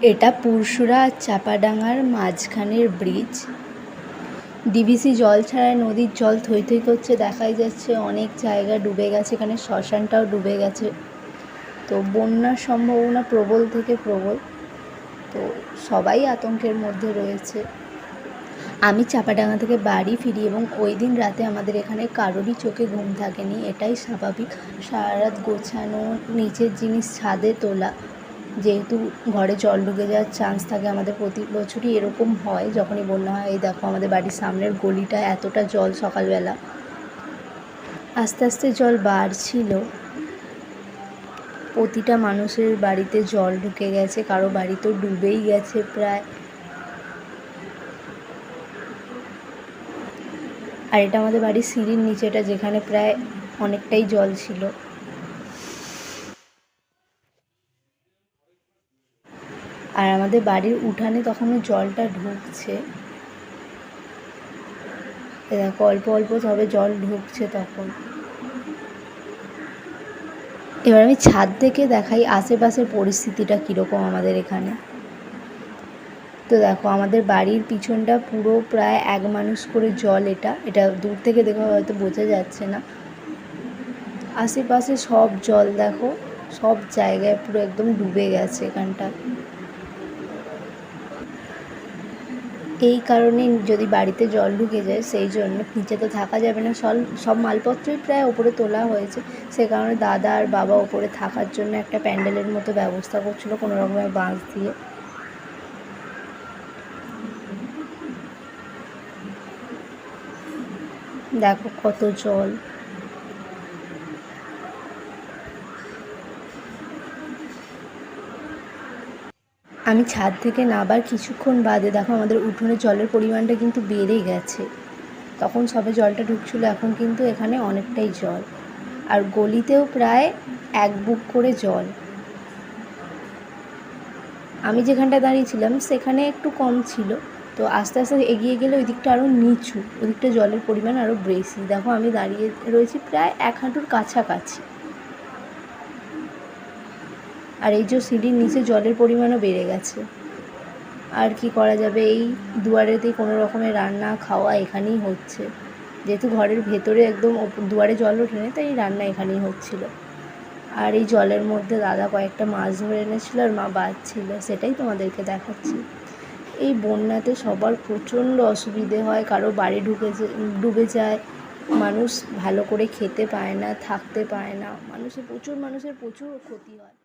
এটা পুরসুরা আর চাপাডাঙ্গার মাঝখানের bridge DVC জল ছাড়ায় নদীর জল থই থই করছে, দেখাই যাচ্ছে অনেক জায়গা ডুবে গেছে, এখানে শ্মশানটাও ডুবে গেছে। তো বন্যার সম্ভাবনা প্রবল থেকে প্রবল। তো সবাই আতঙ্কের মধ্যে রয়েছে। আমি চাপাডাঙ্গা থেকে বাড়ি ফিরি এবং ওই দিন রাতে আমাদের এখানে কারোরই চোখে ঘুম থাকেনি, এটাই স্বাভাবিক। সারা রাত গোছানো, নিচের জিনিস ছাদে তোলা যেহেতু ঘরে জল ঢুকে যাওয়ার চান্স থাকে আমাদের প্রতি বছরই এরকম হয়, যখনই বন্যা হয়, এই দেখো আমাদের বাড়ির সামনের গলিটা এতটা জল সকালবেলা। আস্তে আস্তে জল বাড়ছিল। প্রতিটা মানুষের বাড়িতে জল ঢুকে গেছে, কারও বাড়ি তো ডুবেই গেছে প্রায়। আর এটা আমাদের বাড়ির সিঁড়ির নিচেটা যেখানে প্রায় অনেকটাই জল ছিল। আর আমাদের বাড়ির উঠানে তখনও জলটা ঢুকছে। দেখো, অল্প অল্প সবে জল ঢুকছে তখন। এবার আমি ছাদ থেকে দেখাই আশেপাশের পরিস্থিতিটা কীরকম আমাদের এখানে। তো দেখো, আমাদের বাড়ির পিছনটা পুরো প্রায় এক মানুষ করে জল এটা। এটা দূর থেকে দেখো হয়তো বোঝা যাচ্ছে না। আশেপাশে সব জল দেখো, সব জায়গায় পুরো একদম ডুবে গেছে এখানটা। এই কারণে যদি বাড়িতে জল ঢুকে যায়, সেই জন্য নিচে তো থাকা যাবে না। সব সব মালপত্রই প্রায় ওপরে তোলা হয়েছে। সে কারণে দাদা আর বাবা ওপরে থাকার জন্য একটা প্যান্ডেলের মতো ব্যবস্থা করছিল, কোনো রকমের বাঁশ দিয়ে। দেখো কত জল। আমি ছাদ থেকে নাবার কিছুক্ষণ বাদে দেখো আমাদের উঠোনে জলের পরিমাণটা কিন্তু বেড়ে গেছে। তখন সবে জলটা ঢুকছিল, এখন কিন্তু এখানে অনেকটাই জল। আর গলিতেও প্রায় এক বুক করে জল। আমি যেখানটা দাঁড়িয়েছিলাম, সেখানে একটু কম ছিল। তো আস্তে আস্তে এগিয়ে গেলে ওই দিকটা আরও নিচু ওই দিকটা জলের পরিমাণ আরও বেশি। দেখো আমি দাঁড়িয়ে রয়েছি প্রায় এক হাঁটুর কাছাকাছি। আর এই যে সিঁড়ির নিচে জলের পরিমাণও বেড়ে গেছে। আর কি করা যাবে? এই দুয়ারেতেই কোনো রকমের রান্না, খাওয়া এখানেই হচ্ছে। যেহেতু ঘরের ভেতরে একদম দুয়ারে জল ওঠেনি তাই রান্না এখানেই হচ্ছিল। আর এই জলের মধ্যে দাদা কয়েকটা মাছ ধরে এনেছিল আর মা বাঁচছিল, সেটাই তোমাদেরকে দেখাচ্ছি। এই বন্যাতে সবার প্রচণ্ড অসুবিধে হয়, কারও বাড়ি ঢুকে ডুবে যায়, মানুষ ভালো করে খেতে পায় না, থাকতে পায় না, মানুষের প্রচুর মানুষের প্রচুর ক্ষতি হয়।